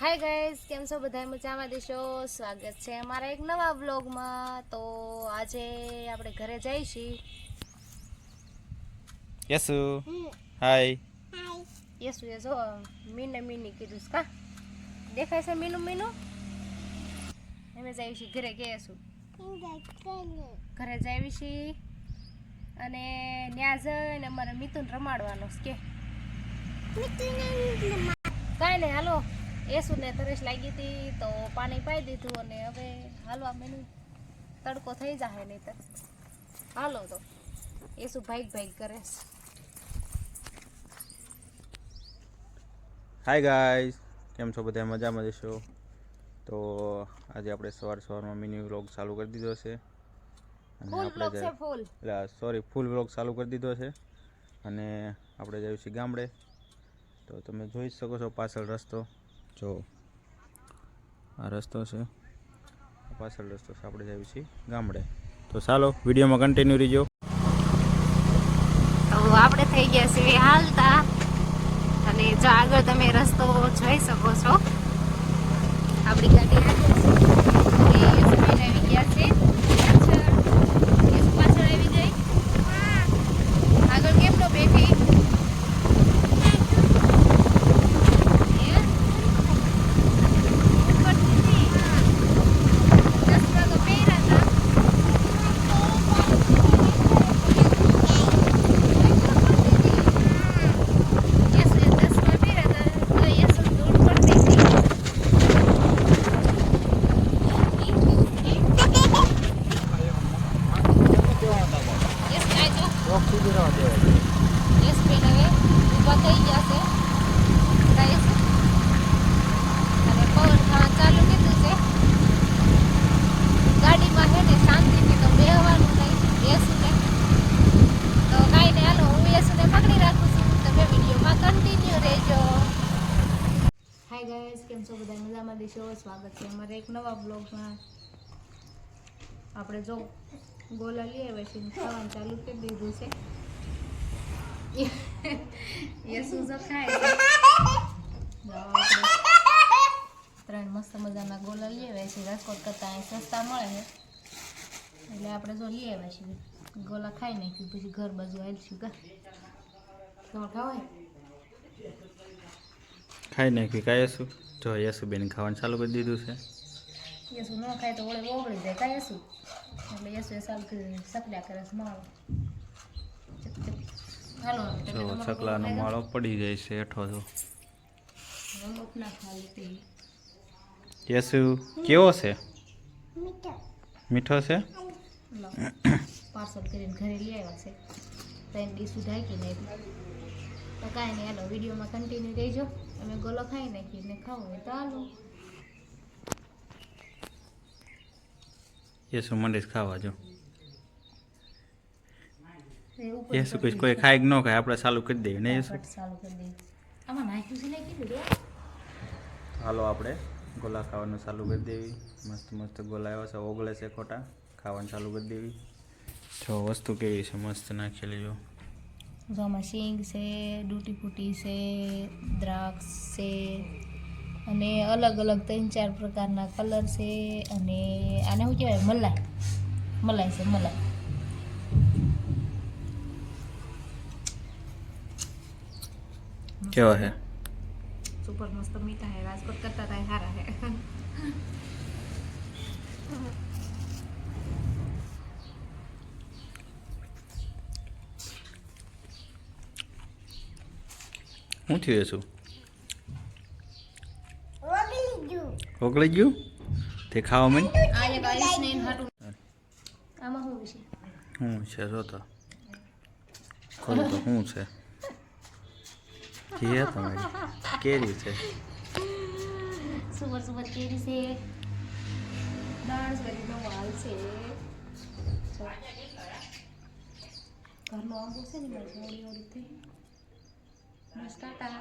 Hi guys કેમ છો બધા મજામાં દેશો? સ્વાગત છે અમારા એક નવા વ્લોગમાં. તો આજે આપણે ઘરે જઈશી. યસુ. હાય યસુ એ જો મીને મીની કીધું કા? દેખાય છે મીનું મીનું? અમે જઈશી ઘરે ગયેશું ઘરે જઈશી. અને ત્યાં જઈને અમારે મિથુન રમાડવાનો છે કે? કાંઈ નહીં હાલો. એસુને તરસ લાગી હતી તો પાણી પાઈ દીધું અને હવે હાલવા મેનું તડકો થઈ જાય નહીં તો હાલો તો. એસુ ભાઈક ભાઈક કરે હાય ગાઈઝ કેમ છો બધા? મજામાં જશો? તો આજે આપણે સવાર સવારમાં મિની વ્લોગ ચાલુ કરી દીધો છે. અને ફૂલ એટલે સોરી ફૂલ વ્લોગ ચાલુ કરી દીધો છે. અને આપણે જઈએ છીએ ગામડે. તો તમે જોઈ શકો છો પાછળ રસ્તો. જો આ રસ્તો છે. પાછળ રસ્તો છે આપણે જઈએ છીએ ગામડે. તો ચાલો વિડીયોમાં કન્ટિન્યુ રહીજો. તો આપણે થઈ ગયા છીએ હાલતા. અને જો આગળ તમે રસ્તો જોઈ શકો છો. આપણી ગાડી આગળ છે. આવી ગયા છે પાછળ યસુ પાછળ આવી ગઈ આગળ કેમ નો બેઠી હે? ઉપરથી નથી. ચશ્મા તો પહેર્યા હતા. યસુ એ ચશ્મા પહેર્યા હતા તો યસુ ધૂળ પડતી હતી યસ કાંઈ જો યસ બેન હવે ઊભા થઈ ગયા છે અને પવન ચાલુ કીધું છે ગાડીમાં છે ને શાંતિથી તો બેહવાનું નહીં બેસું તો કાંઈ નહીં હાલો હું યસુને પકડી રાખું છું તમે વિડીયોમાં કન્ટિન્યુ રહેજો હાય ગાઈસ કેમ છો બધા મજામાં દેશો સ્વાગત છે અમારે એક નવા બ્લોગમાં આપણે જો ગોલા લઈ આવ્યા ખાવાનું ચાલુ કરી દીધું છે. યસુ શું ખાય ત્રણ મસ્ત મજાના ગોલા લઈ આવ્યા છીએ રાજકોટ કરતાં અહીં સસ્તા મળે છે એટલે આપણે જો લઈ આવ્યા છીએ ગોલા ખાઈ નાખ્યું પછી ઘર બાજુ આવીશું કા તમારે ખાવાય ખાઈ નાખ્યું કાંઈ શું જો યસુ બેન ખાવાનું ચાલુ કરી દીધું છે યસુ ન ખાય તો ઓળે ઓગળી જાય કાંઈ યસુ એટલે યસુ એ ચાલુ કરી સકડ્યા કરે છે જો ચકલાનો માળો પડી જાય છે હેઠો જો. યસુ કેવો છે? મીઠો. છે? પાર્સલ કરીને ઘરે લઈ આવ્યા છે. ત્રણ ડીશું ઢાંકી નહીં? તો કાંઈ નહીં હાલો વિડીયોમાં કન્ટિન્યુ રહેજો. અમે ગોલો ખાઈ નાખીએ ને ખાવું હોય તો હાલો. યસુ મંડીશ ખાવા જો. એ શું યસુ કઈ કોઈ ખાય ન ખાય આપણે ચાલુ કરી દઈએ ને ચાલુ કરી દઈએ. આમાં નાખ્યું છે ને કીધું? રે હાલો આપણે ગોલા ખાવાનું ચાલુ કરી દેવી. મસ્ત મસ્ત ગોલા આવ્યા છે ઓગળે છે ખોટા. ખાવાનું ચાલુ કરી દેવી. જો વસ્તુ કેવી છે મસ્ત નાખેલી જો આમાં સિંગ છે ડૂટી ફૂટી છે દ્રાક્ષ છે અને અલગ અલગ ત્રણ ચાર પ્રકારના કલર છે અને આને શું કહેવાય? મલાઈ. મલાઈ છે મલાઈ. કેવા છે? સુપર મસ્ત મીઠા હે રાજકોટ કરતા થાય સારા હે. હું થયું છું ઓગળી ગયું. તે ખાવા હાટું. આમાં શું વિશે શું છે? જોતો. ખોલો તો શું છે? કે તમારી? કેરી છે? સુપર સુપર કેરી છે. દાળ કરીનો વાલ છે. ઘરનો આંબો છે ને મોડી મસ્ત ટાટા